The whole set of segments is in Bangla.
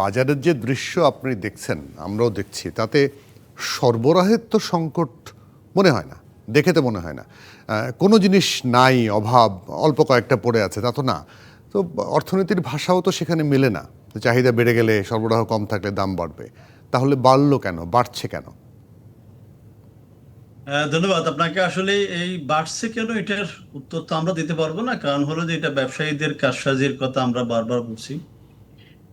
বাজারের যে দৃশ্য আপনি দেখছেন, আমরাও দেখছি, তাতে সরবরাহের তো সংকট মনে হয় না, দেখে তো মনে হয় না। কোনো জিনিস নাই, অভাব, অল্প কয়েকটা পড়ে আছে, তা তো না। তো অর্থনীতির ভাষাও তো সেখানে মেলে না চাহিদা বেড়ে গেলে সরবরাহ কম থাকলে দাম বাড়বে। তাহলে বাড়লো কেন, বাড়ছে কেন? ধন্যবাদ। আপনাকে আসলে এই বাড়ছে কেন, এটার উত্তর তো আমরা দিতে পারব না, কারণ হলো যে এটা ব্যবসায়ীদের কারসাজির কথা আমরা বারবার বলছি।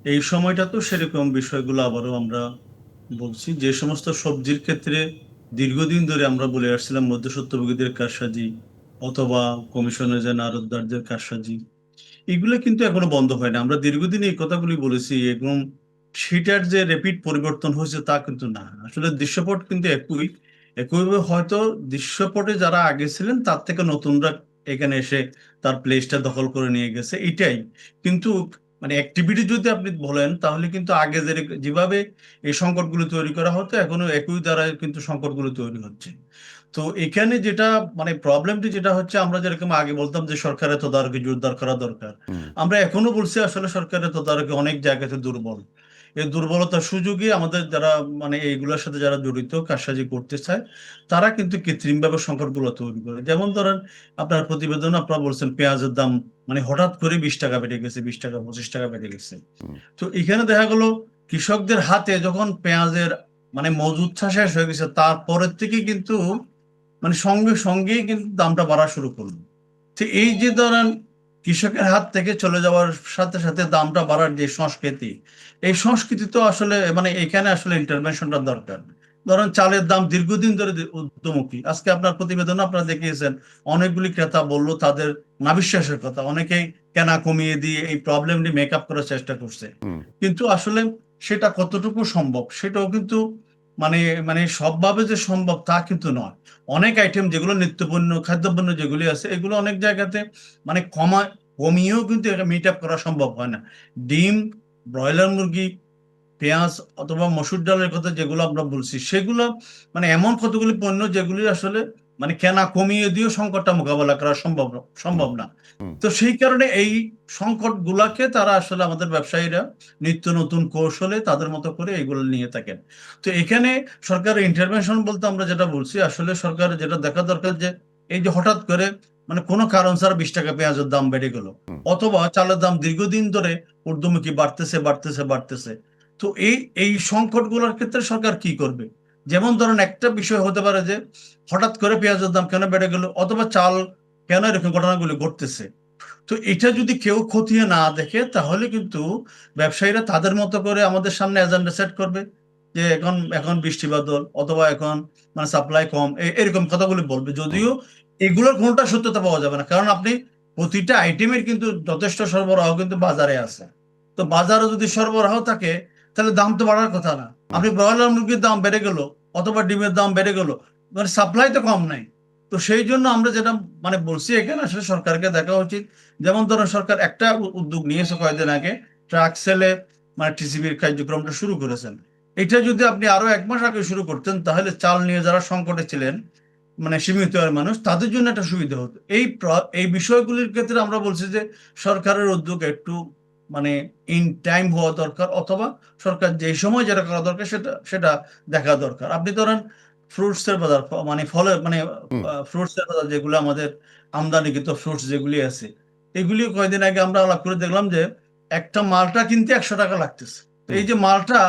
এই সময়টা তো সেরকম বিষয়গুলো আবারও আমরা বলছি। যে সমস্ত সবজির ক্ষেত্রে দীর্ঘদিন ধরে আমরা বলে আসছিলাম মধ্যস্বত্বভোগীদের কারসাজি অথবা কমিশনের যে আরতদারদের কারসাজি, এগুলো কিন্তু এখনও বন্ধ হয় না। আমরা দীর্ঘদিন এই কথাগুলি বলেছি এবং সেটার যে রেপিড পরিবর্তন হয়েছে তা কিন্তু না। আসলে দৃশ্যপট কিন্তু একই। একইভাবে হয়তো দৃশ্যপটে যারা আগে ছিলেন, তার থেকে নতুনরা এখানে এসে তার প্লেসটা দখল করে নিয়ে গেছে, এটাই। কিন্তু মানে অ্যাক্টিভিটি যদি আপনি বলেন তাহলে কিন্তু আগে যে যেভাবে এই সংকটগুলো তৈরি করা হতো এখনও একই দ্বারা কিন্তু সংকটগুলো তৈরি হচ্ছে। তো এখানে যেটা মানে প্রবলেমটি যেটা হচ্ছে আমরা যেরকম আগে বলতাম যে সরকারের তদারকি জোরদার করা দরকার। আমরা এখনও বলছি আসলে সরকারের তদারকি অনেক জায়গাতে দুর্বল। এই দুর্বলতার সুযোগে আমাদের যারা মানে এইগুলোর সাথে যারা জড়িত কারসাজি করতে চায় তারা কিন্তু কৃত্রিমভাবে সংকটগুলো তৈরি করে। যেমন ধরেন আপনার প্রতিবেদন আপনারা বলছেন পেঁয়াজের দাম মানে হঠাৎ করে বিশ টাকা বেড়ে গেছে বিশ টাকা পঁচিশ টাকা বেড়ে গেছে। তো এখানে দেখা গেলো কৃষকদের হাতে যখন পেঁয়াজের মানে মজুদটা শেষ হয়ে গেছে তারপরের থেকে কিন্তু মানে সঙ্গে সঙ্গেই কিন্তু দামটা বাড়া শুরু করল। তো এই যে ধরেন কৃষকের হাত থেকে চলে যাওয়ার সাথে সাথে দামটা বাড়ার যে সংস্কৃতি এই সংস্কৃতি তো আসলে মানে এখানে আসলে ইন্টারভেনশনটা দরকার। ধরেন চালের দাম দীর্ঘদিন ধরে ঊর্ধ্বমুখী। আজকে আপনার প্রতিবেদন আপনারা দেখিয়েছেন অনেকগুলি ক্রেতা বলল তাদের নাবিশ্বাসের কথা। অনেকেই কেনা কমিয়ে দিয়ে এই প্রবলেমটি মেক আপ করার চেষ্টা করছে। কিন্তু আসলে সেটা কতটুকু সম্ভব সেটাও কিন্তু মানে মানে সবভাবে যে সম্ভব তা কিন্তু নয়। অনেক আইটেম যেগুলো নিত্যপণ্য, খাদ্যপণ্য যেগুলি আছে, এগুলো অনেক জায়গাতে মানে কমা, কমিয়েও কিন্তু এটা মিট আপ করা সম্ভব হয় না। ডিম, ব্রয়লার মুরগি, পেঁয়াজ অথবা মসুর ডালের কথা যেগুলো আমরা বলছি, সেগুলো মানে এমন কতগুলি পণ্য যেগুলি আসলে মানে কেনা কমিয়ে দিয়েও সংকটটা মোকাবেলা করা সম্ভব সম্ভব না। তো সেই কারণে এই সংকট গুলাকে তারা আসলে আমাদের ব্যবসায়ীরা নিত্য নতুন কৌশলে তাদের মতো করে এগুলো নিয়ে থাকেন। তো এখানে সরকারের ইন্টারভেনশন বলতে আমরা যেটা বলছি আসলে সরকার যেটা দেখা দরকার যে এই যে হঠাৎ করে মানে কোনো কারণ ছাড়া বিশ টাকা পেঁয়াজের দাম বেড়ে গেল অথবা চালের দাম দীর্ঘদিন ধরে ঊর্ধ্বমুখী বাড়তেছে বাড়তেছে বাড়তেছে। তো এই এই সংকটগুলোর ক্ষেত্রে সরকার কি করবে? যেমন ধরেন একটা বিষয় হতে পারে যে হঠাৎ করে পেঁয়াজের দাম কেন বেড়ে গেল অথবা চাল কেন এরকম ঘটনাগুলি ঘটতেছে। তো এটা যদি কেউ খতিয়ে না দেখে, তাহলে কিন্তু ব্যবসায়ীরা তাদের মতো করে আমাদের সামনে এজেন্ডা সেট করবে যে এখন এখন বৃষ্টি বাদল অথবা এখন মানে সাপ্লাই কম এরকম কথাগুলি বলবে। যদিও এগুলোর কোনটা সত্যতা পাওয়া যাবে না, কারণ আপনি প্রতিটা আইটেমের কিন্তু যথেষ্ট সরবরাহ কিন্তু বাজারে আছে। তো বাজারে যদি সরবরাহ থাকে, তাহলে দাম তো বাড়ার কথা না। আপনি ব্রয়লার মুরগির দাম বেড়ে গেল অথবা ডিমের দাম বেড়ে গেল মানে সাপ্লাই তো কম নাই। তো সেই জন্য আমরা যেটা মানে বলছি এখানে আসলে সরকারকে দেখা উচিত। যেমন ধরুন সরকার একটা উদ্যোগ নিয়েছে কয়েকদিন আগে, ট্রাক সেলে মানে টিসিবির কার্যক্রমটা শুরু করেছেন। এটা যদি আপনি আরও এক মাস আগে শুরু করতেন, তাহলে চাল নিয়ে যারা সংকটে ছিলেন মানে সীমিত মানুষ, তাদের জন্য একটা সুবিধা হতো। এই এই বিষয়গুলির ক্ষেত্রে আমরা বলছি যে সরকারের উদ্যোগ একটু মানে ইন টাইম হওয়া দরকার অথবা সরকার যে সময় যেটা করা দরকার সেটা সেটা দেখা দরকার। আপনি ধরেন ফ্রুটস এর বাজার মানে ফলের মানে ফ্রুটস এর বাজার যেগুলো আমাদের আমদানিকৃত ফ্রুটস যেগুলি আছে এগুলি কয়েকদিন আগে আমরা আলাপ করে দেখলাম যে একটা মালটা কিনতে একশো টাকা লাগতেছে। এই যে মালটা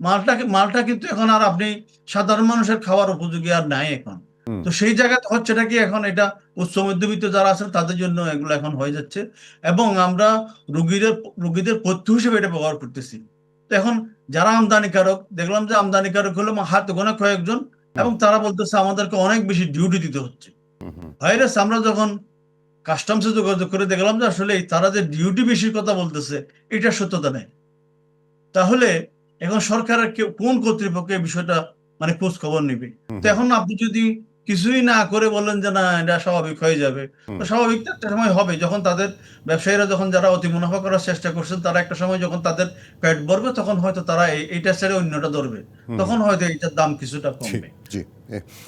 মালটা মালটা কিন্তু এখন আর আপনি সাধারণ মানুষের খাওয়ার উপযোগী আর নাই এখন। তো সেই জায়গাতে হচ্ছেটা কি এখন এটা উচ্চ মধ্যবিত্ত যারা আছেন তাদের জন্য এগুলো এখন হয়ে যাচ্ছে এবং আমরা রুগীদের রুগীদের পথ্য হিসেবে এটা ব্যবহার করতেছি। তো এখন যারা আমদানিকারক দেখলাম যে আমদানিকারক হলো হাতে গোনা কয়েকজন এবং তারা বলতেছে আমাদেরকে অনেক বেশি ডিউটি দিতে হচ্ছে। ভাইরাস আমরা যখন কাস্টমসে যোগাযোগ করে দেখলাম যে আসলে তারা যে ডিউটি বেশির কথা বলতেছে এটা সত্যতা নেই। তাহলে এখন সরকারের কোন কর্তৃপক্ষ এই বিষয়টা মানে খোঁজ খবর নিবে তো এখন আপনি যদি কিছুই না করে বলেন যে না এটা স্বাভাবিক হয়ে যাবে। স্বাভাবিক তো একটা সময় হবে যখন তাদের ব্যবসায়ীরা যখন যারা অতি মুনাফা করার চেষ্টা করছেন তারা একটা সময় যখন তাদের পেট ভরবে তখন হয়তো তারা এই- এইটা ছেড়ে অন্যটা ধরবে। তখন হয়তো এইটার দাম কিছুটা কমবে। জি।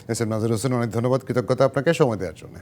এস এম নাজির হোসেন অনেক ধন্যবাদ। কৃতজ্ঞতা আপনাকে সময় দেওয়ার জন্য।